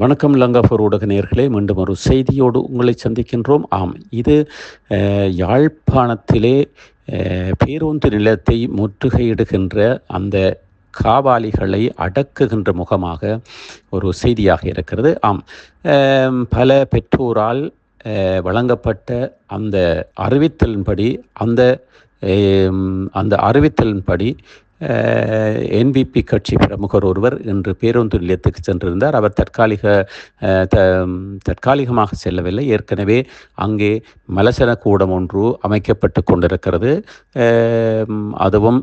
வணக்கம் லங்காஃபர் ஊடக நேர்களே மீண்டும் ஒரு செய்தியோடு உங்களை சந்திக்கின்றோம். ஆம் இது யாழ்ப்பாணத்திலே பேருந்து நிலத்தை முற்றுகையிடுகின்ற அந்த காவாலிகளை அடக்குகின்ற முகமாக ஒரு செய்தியாக இருக்கிறது. ஆம் பல பெற்றோரால் வழங்கப்பட்ட அந்த அறிவித்தலின்படி அந்த அந்த அறிவித்தலின்படி என்பிபி கட்சி பிரமுகர் ஒருவர் இன்று பேருந்து நிலையத்துக்கு சென்றிருந்தார். அவர் தற்காலிக த தற்காலிகமாக செல்லவில்லை. ஏற்கனவே அங்கே மலசன கூடம் ஒன்று அமைக்கப்பட்டு கொண்டிருக்கிறது. அதுவும்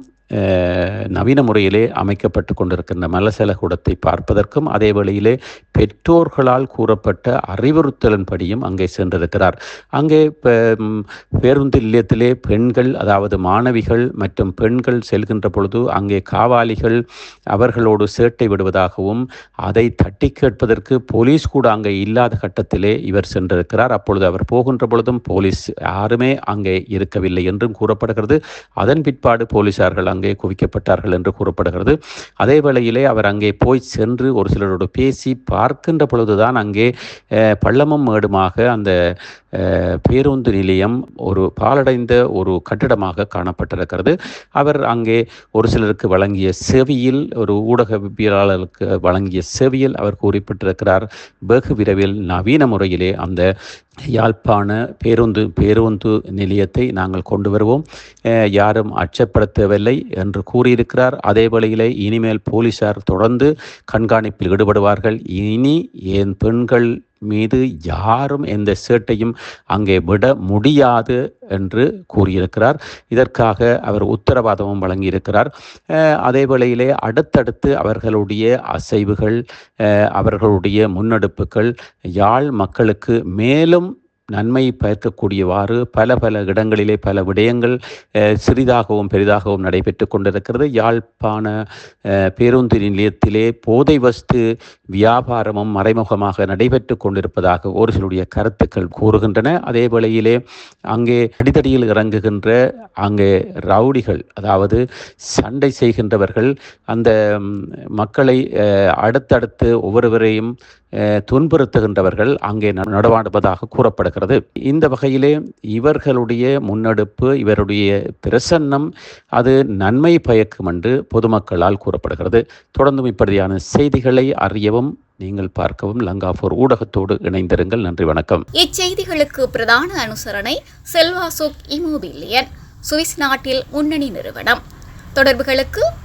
நவீன முறையிலே அமைக்கப்பட்டு கொண்டிருக்கின்ற மலசல கூடத்தை பார்ப்பதற்கும் அதே வேளையிலே பெற்றோர்களால் கூறப்பட்ட அறிவுறுத்தலின்படியும் அங்கே சென்றிருக்கிறார். அங்கே பேருந்து நிலையத்திலே பெண்கள் அதாவது மாணவிகள் மற்றும் பெண்கள் செல்கின்ற பொழுது அங்கே காவாலிகள் அவர்களோடு சேட்டை விடுவதாகவும் அதை தட்டி கேட்பதற்கு போலீஸ் கூட அங்கே இல்லாத கட்டத்திலே இவர் சென்றிருக்கிறார். அப்பொழுது அவர் போகின்ற பொழுதும் போலீஸ் யாருமே அங்கே இருக்கவில்லை என்றும் கூறப்படுகிறது. அதன் பிற்பாடு போலீசார்கள் அங்கே குவிக்கப்பட்டார்கள் என்று கூறப்படுகிறது. அதே வேளையிலே அவர் அங்கே போய் சென்று ஒரு சிலரோடு பேசி பார்க்கின்ற பொழுதுதான் அங்கே அஹ், பள்ளமும் மேடுமாக அந்த பேருந்து நிலையம் ஒரு பாலடைந்த ஒரு கட்டிடமாக காணப்பட்டிருக்கிறது. அவர் அங்கே ஒரு சிலருக்கு வழங்கிய செவியில் ஒரு ஊடகவியலாளருக்கு வழங்கிய செவியில் அவர் குறிப்பிட்டிருக்கிறார் வெகு விரைவில் நவீன முறையிலே அந்த யாழ்ப்பாண பேருந்து பேருந்து நிலையத்தை நாங்கள் கொண்டு வருவோம். யாரும் அச்சப்படுத்தவில்லை என்று கூறியிருக்கிறார். அதே வேளையிலே இனிமேல் போலீசார் தொடர்ந்து கண்காணிப்பில் ஈடுபடுவார்கள். இனி என் பெண்கள் மீது யாரும் எந்த சேட்டையும் அங்கே விட முடியாது என்று கூறியிருக்கிறார். இதற்காக அவர் உத்தரவாதமும் வழங்கியிருக்கிறார். அதே வேளையிலே அடுத்தடுத்து அவர்களுடைய அசைவுகள் அவர்களுடைய முன்னெடுப்புகள் யாழ் மக்களுக்கு மேலும் நன்மை பயக்கக்கூடியவாறு பல பல இடங்களிலே பல விடயங்கள் சிறிதாகவும் பெரிதாகவும் நடைபெற்று கொண்டிருக்கிறது. யாழ்ப்பாண பேருந்து நிலையத்திலே போதை வஸ்து வியாபாரமும் மறைமுகமாக நடைபெற்று கொண்டிருப்பதாக ஒரு சிலருடைய கருத்துக்கள் கூறுகின்றன. அதே வேளையிலே அங்கே அடிதடியில் இறங்குகின்ற அங்கே ரவுடிகள் அதாவது சண்டை செய்கின்றவர்கள் அந்த மக்களை அடுத்தடுத்து ஒவ்வொருவரையும் துன்புறுத்துகின்றவர்கள் அங்கே ந- நடமாடுவதாக கூறப்படுகிறது. இந்த வகையிலே இவர்களுடைய முன்னெடுப்பு இவருடைய பிரசன்னம் அது நன்மை பயக்கும் என்று பொதுமக்களால் கூறப்படுகிறது. தொடர்ந்தும் இப்படியான செய்திகளை அறியவும் நீங்கள் பார்க்கவும் லங்காபூர் ஊடகத்தோடு இணைந்திருங்கள். நன்றி வணக்கம். இச்செய்திகளுக்கு பிரதான அனுசரணை செல்வாசோக் இமோபிலியன் சுவிஸ் நாட்டில் முன்னணி நிறுவனம். தொடர்புகளுக்கு